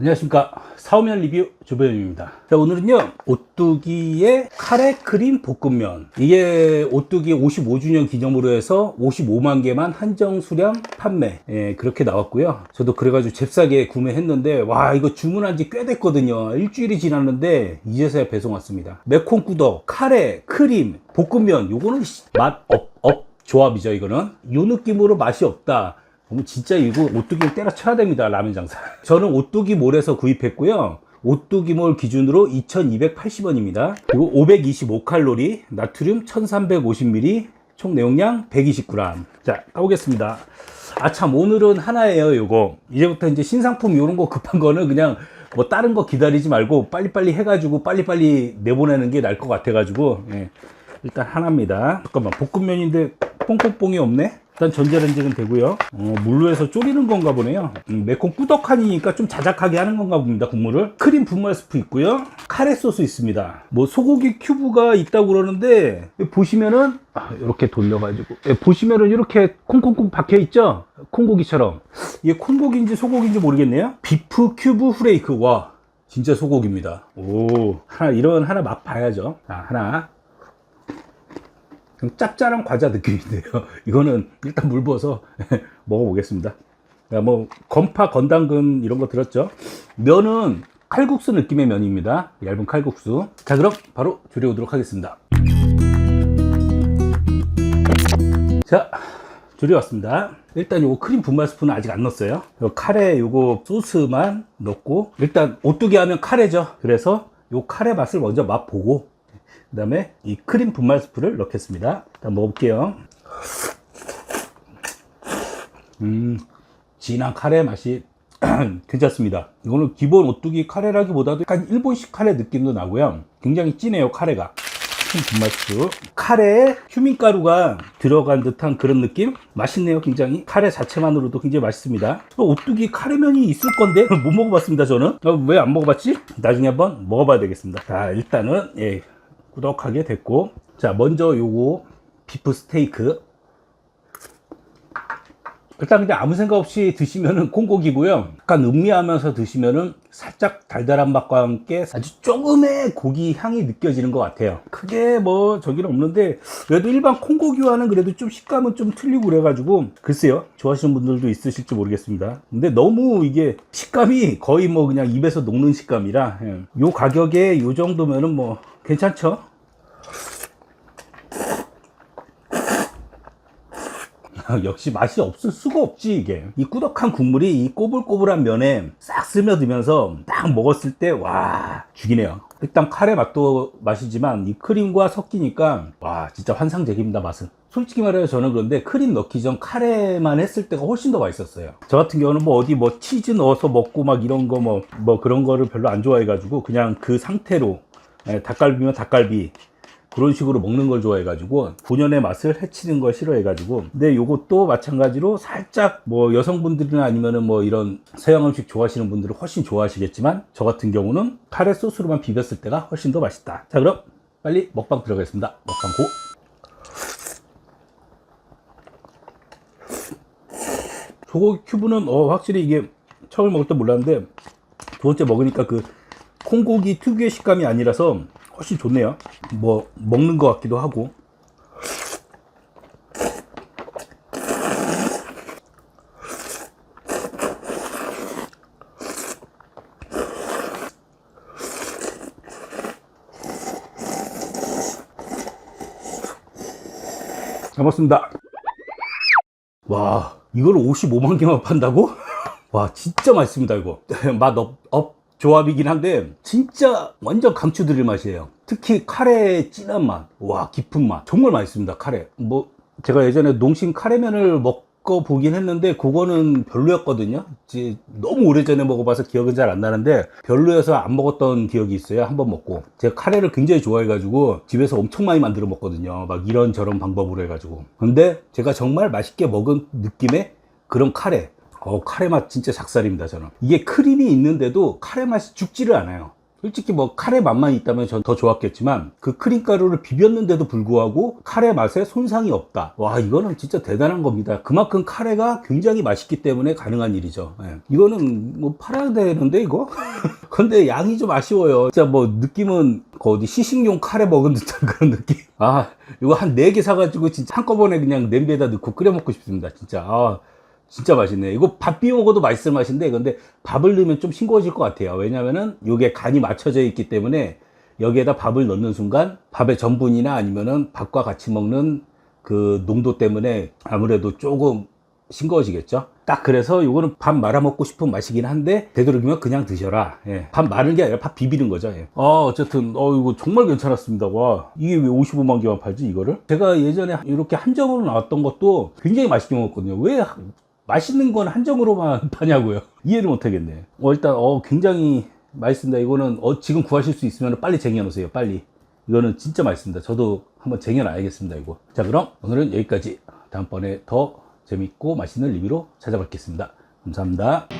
안녕하십니까. 사오면 리뷰 조배현입니다. 자 오늘은요 오뚜기의 카레 크림 볶음면. 이게 오뚜기 55주년 기념으로 해서 55만 개만 한정 수량 판매. 예, 그렇게 나왔고요. 저도 그래가지고 잽싸게 구매했는데 와 이거 주문한 지 꽤 됐거든요. 일주일이 지났는데 이제서야 배송 왔습니다. 매콤 꾸덕 카레 크림 볶음면. 요거는 맛 업 업 조합이죠 이거는. 요 느낌으로 맛이 없다 그럼 진짜 이거 오뚜기를 때려쳐야 됩니다 라면 장사. 저는 오뚜기 몰에서 구입했고요. 오뚜기 몰 기준으로 2280원입니다. 그리고 525칼로리 나트륨 1350ml 총 내용량 120g 자 까보겠습니다. 아 참 오늘은 하나예요 요거. 이제부터 이제 신상품 요런 거 급한 거는 그냥 뭐 다른 거 기다리지 말고 빨리빨리 해가지고 빨리빨리 내보내는 게 나을 것 같아가지고 예. 일단 하나입니다. 잠깐만 볶음면인데 뽕뽕뽕이 없네 일단 전자레인지는 되고요. 어, 물로 해서 졸이는 건가 보네요. 음, 매콤 꾸덕하니까 좀 자작하게 하는 건가 봅니다 국물을. 크림 분말 스프 있고요. 카레 소스 있습니다. 뭐 소고기 큐브가 있다고 그러는데 보시면은 아, 이렇게 돌려가지고. 예, 보시면은 이렇게 콩콩콩 박혀 있죠? 콩고기처럼. 이게 콩고기인지 소고기인지 모르겠네요. 비프 큐브 후레이크. 와 진짜 소고기입니다. 오 하나 이런 하나 맛 봐야죠. 자 하나 그냥 짭짤한 과자 느낌인데요. 이거는 일단 물 부어서 먹어보겠습니다. 야, 뭐 건파, 건당근 이런 거 들었죠? 면은 칼국수 느낌의 면입니다. 얇은 칼국수. 자, 그럼 바로 조리해보도록 하겠습니다. 자, 조리왔습니다. 일단 요거 크림 분말 스프는 아직 안 넣었어요. 요 카레 요거 소스만 넣고 일단 오뚜기 하면 카레죠. 그래서 요 카레 맛을 먼저 맛보고 그 다음에 이 크림 분말 스프를 넣겠습니다. 일단 먹어볼게요. 음, 진한 카레 맛이 괜찮습니다. 이거는 기본 오뚜기 카레라기보다도 약간 일본식 카레 느낌도 나고요. 굉장히 진해요, 카레가. 분말 스프. 카레에 휴민가루가 들어간 듯한 그런 느낌? 맛있네요, 굉장히. 카레 자체만으로도 굉장히 맛있습니다. 또 오뚜기 카레면이 있을 건데, 못 먹어봤습니다, 저는. 왜 안 먹어봤지? 나중에 한번 먹어봐야 되겠습니다. 자, 일단은, 예, 꾸덕하게 됐고 자 먼저 요거 비프 스테이크 일단 그냥 아무 생각 없이 드시면은 콩고기고요. 약간 음미하면서 드시면은 살짝 달달한 맛과 함께 아주 조금의 고기 향이 느껴지는 것 같아요. 크게 뭐 저기는 없는데 그래도 일반 콩고기와는 그래도 좀 식감은 좀 틀리고 그래가지고 글쎄요. 좋아하시는 분들도 있으실지 모르겠습니다. 근데 너무 이게 식감이 거의 뭐 그냥 입에서 녹는 식감이라 예. 요 가격에 요 정도면은 뭐 괜찮죠 역시 맛이 없을 수가 없지 이게. 이 꾸덕한 국물이 이 꼬불꼬불한 면에 싹 스며들면서 딱 먹었을 때 와 죽이네요. 일단 카레 맛도 맛이지만 이 크림과 섞이니까 와 진짜 환상적입니다 맛은. 솔직히 말해서 저는 그런데 크림 넣기 전 카레만 했을 때가 훨씬 더 맛있었어요. 저 같은 경우는 뭐 어디 뭐 치즈 넣어서 먹고 막 이런 거 뭐뭐 그런 거를 별로 안 좋아해 가지고 그냥 그 상태로 예, 닭갈비면 닭갈비 그런 식으로 먹는 걸 좋아해 가지고 본연의 맛을 해치는 걸 싫어해 가지고. 근데 요것도 마찬가지로 살짝 뭐 여성분들이나 아니면은 뭐 이런 서양 음식 좋아하시는 분들은 훨씬 좋아하시겠지만 저 같은 경우는 카레 소스로만 비볐을 때가 훨씬 더 맛있다. 자 그럼 빨리 먹방 들어가겠습니다. 먹방 고. 소고기 큐브는 어 확실히 이게 처음 먹을 때 몰랐는데 두 번째 먹으니까 그 콩고기 특유의 식감이 아니라서 훨씬 좋네요. 뭐 먹는 것 같기도 하고. 잘 먹습니다. 와, 이걸 55만 개만 판다고? 와, 진짜 맛있습니다, 이거. 맛 업, 업 조합이긴 한데, 진짜 완전 강추드릴 맛이에요. 특히 카레의 진한 맛. 와, 깊은 맛. 정말 맛있습니다, 카레. 뭐, 제가 예전에 농심 카레면을 먹고 보긴 했는데, 그거는 별로였거든요. 이제 너무 오래전에 먹어봐서 기억은 잘 안 나는데, 별로여서 안 먹었던 기억이 있어요. 한번 먹고. 제가 카레를 굉장히 좋아해 가지고, 집에서 엄청 많이 만들어 먹거든요. 막 이런저런 방법으로 해 가지고. 근데 제가 정말 맛있게 먹은 느낌의 그런 카레. 어, 카레 맛 진짜 작살입니다, 저는. 이게 크림이 있는데도 카레 맛이 죽지를 않아요. 솔직히 뭐 카레 맛만 있다면 전 더 좋았겠지만 그 크림 가루를 비볐는데도 불구하고 카레 맛에 손상이 없다. 와 이거는 진짜 대단한 겁니다. 그만큼 카레가 굉장히 맛있기 때문에 가능한 일이죠. 예. 이거는 뭐 팔아야 되는데 이거? 근데 양이 좀 아쉬워요. 진짜 뭐 느낌은 그 어디 시식용 카레 먹은 듯한 그런 느낌. 아 이거 한네개 사가지고 진짜 한꺼번에 그냥 냄비에다 넣고 끓여 먹고 싶습니다. 진짜. 아 진짜 맛있네. 이거 밥 비벼 먹어도 맛있을 맛인데, 근데 밥을 넣으면 좀 싱거워질 것 같아요. 왜냐면은 이게 간이 맞춰져 있기 때문에 여기에다 밥을 넣는 순간 밥의 전분이나 아니면은 밥과 같이 먹는 그 농도 때문에 아무래도 조금 싱거워지겠죠. 딱 그래서 이거는 밥 말아 먹고 싶은 맛이긴 한데 되도록이면 그냥 드셔라. 예. 밥 마른 게 아니라 밥 비비는 거죠. 예. 아 어쨌든 어 이거 정말 괜찮았습니다. 와 이게 왜 55만 개만 팔지 이거를? 제가 예전에 이렇게 한정으로 나왔던 것도 굉장히 맛있게 먹었거든요. 왜 맛있는 건 한정으로만 파냐고요. 이해를 못 하겠네. 어, 일단, 어, 굉장히 맛있습니다. 이거는, 어, 지금 구하실 수 있으면 빨리 쟁여 놓으세요. 빨리. 이거는 진짜 맛있습니다. 저도 한번 쟁여 놔야겠습니다. 이거. 자, 그럼 오늘은 여기까지. 다음번에 더 재밌고 맛있는 리뷰로 찾아뵙겠습니다. 감사합니다.